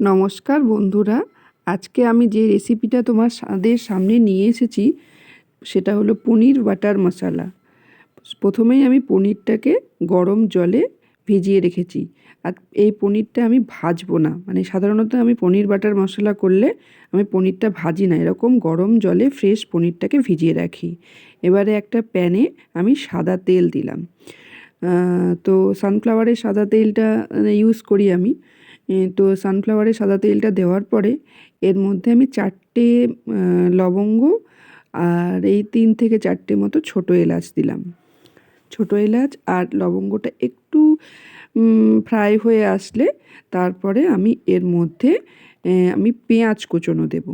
নমস্কার বন্ধুরা। আজকে আমি যে রেসিপিটা তোমাদের সামনে নিয়ে এসেছি, সেটা হলো পনির বাটার মশলা। প্রথমেই আমি পনিরটাকে গরম জলে ভিজিয়ে রেখেছি। আর এই পনিরটা আমি ভাজবো না। মানে সাধারণত আমি পনির বাটার মশলা করলে আমি পনিরটা ভাজি না। এরকম গরম জলে ফ্রেশ পনিরটাকে ভিজিয়ে রাখি। এবারে একটা প্যানে আমি সাদা তেল দিলাম। তো সানফ্লাওয়ারের সাদা তেলটা ইউজ করি আমি। তো সানফ্লাওয়ারের সাদা তেলটা দেওয়ার পরে এর মধ্যে আমি চারটে লবঙ্গ আর এই তিন থেকে চারটে মতো ছোটো এলাচ দিলাম। ছোটো এলাচ আর লবঙ্গটা একটু ফ্রাই হয়ে আসলে তারপরে আমি এর মধ্যে আমি পেঁয়াজ কুচোনো দেব।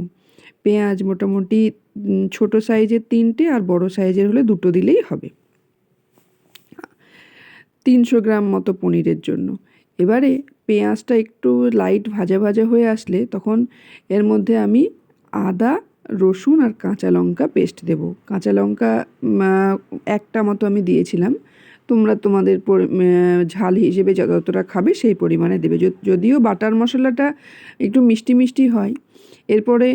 পেঁয়াজ মোটামুটি ছোট সাইজের তিনটে আর বড় সাইজের হলে দুটো দিলেই হবে। তিনশো গ্রাম মতো পনিরের জন্য। এবারে পেঁয়াজটা একটু লাইট ভাজা ভাজা হয়ে আসলে তখন এর মধ্যে আমি আদা, রসুন আর কাঁচা লঙ্কা পেস্ট দেব। কাঁচা লঙ্কা একটা মতো আমি দিয়েছিলাম। তোমরা তোমাদের ঝাল হিসেবে যতটা খাবে সেই পরিমাণে দেবে। যদিও বাটার মশলাটা একটু মিষ্টি মিষ্টি হয়। এরপরে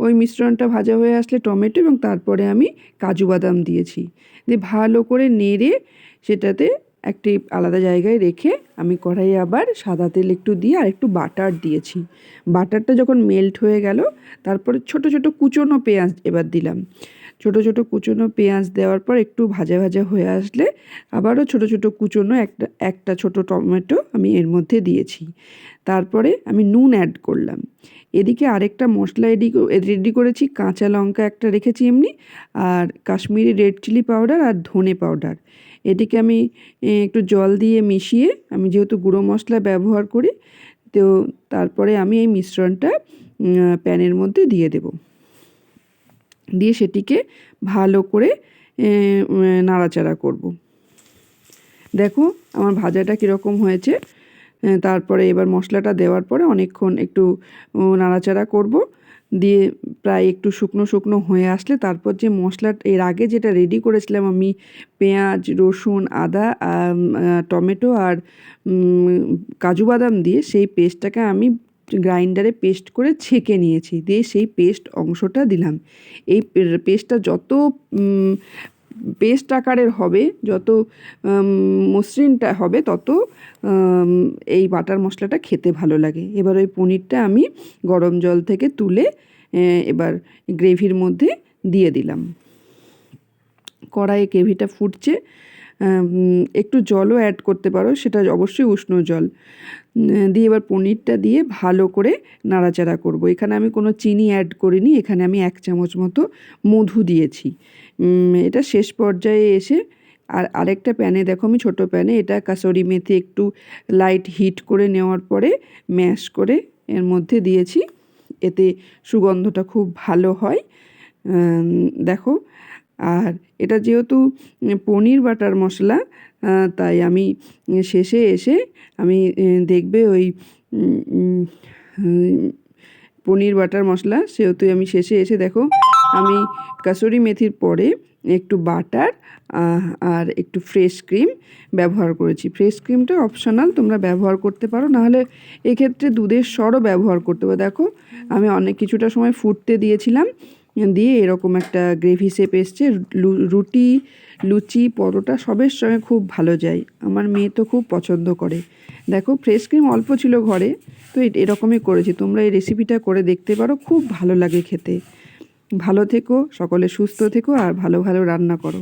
ওই মিশ্রণটা ভাজা হয়ে আসলে টমেটো এবং তারপরে আমি কাজু বাদাম দিয়েছি। দিয়ে ভালো করে নেড়ে সেটাতে একটি আলাদা জায়গায় রেখে আমি কড়াইয়ে আবার সাদা তেল একটু দিয়ে আর একটু বাটার দিয়েছি। বাটারটা যখন মেল্ট হয়ে গেল, তারপরে ছোট ছোট কুচনো পেঁয়াজ এবার দিলাম। ছোট ছোট কুচনো পেঁয়াজ দেওয়ার পর একটু ভাজা ভাজা হয়ে আসলে আবারও ছোট ছোট কুচনো একটা একটা ছোট টমেটো আমি এর মধ্যে দিয়েছি। তারপরে আমি নুন অ্যাড করলাম। এদিকে আরেকটা মশলা রেডি রেডি করেছি, কাঁচা লঙ্কা একটা রেখেছি এমনি, আর কাশ্মীরি রেড চিলি পাউডার আর ধনে পাউডার এটিকে আমি একটু জল দিয়ে মিশিয়ে আমি যেহেতু গুঁড়ো মশলা ব্যবহার করি, তো তারপরে আমি এই মিশ্রণটা প্যানের মধ্যে দিয়ে দেব। দিয়ে সেটিকে ভালো করে নাড়াচাড়া করব। দেখো আমার ভাজাটা কীরকম হয়েছে। তারপরে এবার মশলাটা দেওয়ার পরে অনেকক্ষণ একটু নাড়াচাড়া করব। দিয়ে প্রায় একটু শুকনো শুকনো হয়ে আসলে তারপর যে মশলা এর আগে যেটা রেডি করেছিলাম আমি পেঁয়াজ, রসুন, আদা টমেটো আর কাজু বাদাম দিয়ে সেই পেস্টটাকে আমি গ্রাইন্ডারে পেস্ট করে ছেঁকে নিয়েছি। দিয়ে সেই পেস্ট অংশটা দিলাম। এই পেস্টটা যত পেস্ট আকারের হবে, যত মসৃণটা হবে তত এই বাটার মশলাটা খেতে ভালো লাগে। এবার ওই পনিরটা আমি গরম জল থেকে তুলে এবার গ্রেভির মধ্যে দিয়ে দিলাম। কড়াইয়ে গ্রেভিটা ফুটছে একটু জলও অ্যাড করতে পারো, সেটা অবশ্যই উষ্ণ জল। দিয়ে এবার পনিরটা দিয়ে ভালো করে নাড়াচাড়া করব। এখানে আমি কোনো চিনি অ্যাড করিনি, এখানে আমি এক চামচ মতো মধু দিয়েছি। এটা শেষ পর্যায়ে এসে আর আরেকটা প্যানে, দেখো আমি ছোটো প্যানে, এটা কাসরি মেথি একটু লাইট হিট করে নেওয়ার পরে ম্যাশ করে এর মধ্যে দিয়েছি। এতে সুগন্ধটা খুব ভালো হয়। দেখো আর এটা যেহেতু পনির বাটার মশলা তাই আমি শেষে এসে আমি দেখবে ওই পনির বাটার মশলা সেহেতু আমি শেষে এসে দেখো আমি কাসুরি মেথির পরে একটু বাটার আর একটু ফ্রেশ ক্রিম ব্যবহার করেছি। ফ্রেশ ক্রিমটা অপশনাল, তোমরা ব্যবহার করতে পারো, নাহলে এক্ষেত্রে দুধের সরও ব্যবহার করতে পারো দেখো আমি অনেক কিছুটা সময় ফুটতে দিয়েছিলাম দিয়ে এরকম একটা গ্রেভি শেপ এসছে। রুটি, লুচি, পরোটা সবের সঙ্গে খুব ভালো যায়। আমার মেয়ে তো খুব পছন্দ করে। দেখো ফ্রেশ ক্রিম অল্প ছিল ঘরে, তো এরকমই করেছি। তোমরা এই রেসিপিটা করে দেখতে পারো, খুব ভালো লাগে খেতে। ভালো থেকো, সকলে সুস্থ থেকো আর ভালো ভালো রান্না করো।